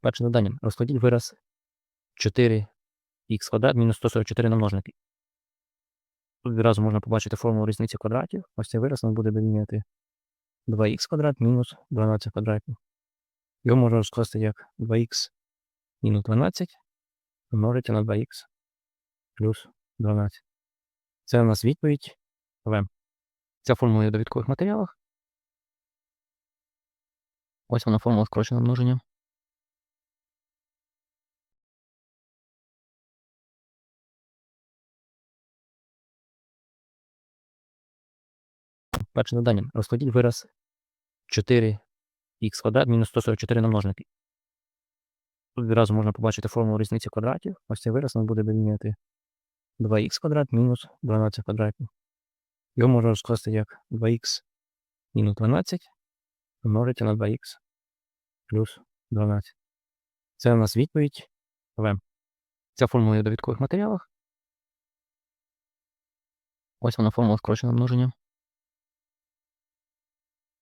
Перше завдання. Розкладіть вираз 4х квадрат мінус 144 на множники. Тут відразу можна побачити формулу різниці квадратів. Ось цей вираз нам буде дорівнювати 2х квадрат мінус 12 квадратів. Його можна розкласти як 2х мінус 12 помножити на 2х плюс 12. Це у нас відповідь В. Ця формула є в довідкових матеріалах. Ось вона формула скороченого множення. Перше завдання. Розкладіть вираз 4х квадрат мінус 144 на множники. Тут відразу можна побачити формулу різниці квадратів. Ось цей вираз нам буде дорівнювати 2х квадрат мінус 12 квадратів. Його можна розкласти як 2х мінус 12 помножити на 2х плюс 12. Це у нас відповідь В. Ця формула є в довідкових матеріалах. Ось вона формула скороченого множення.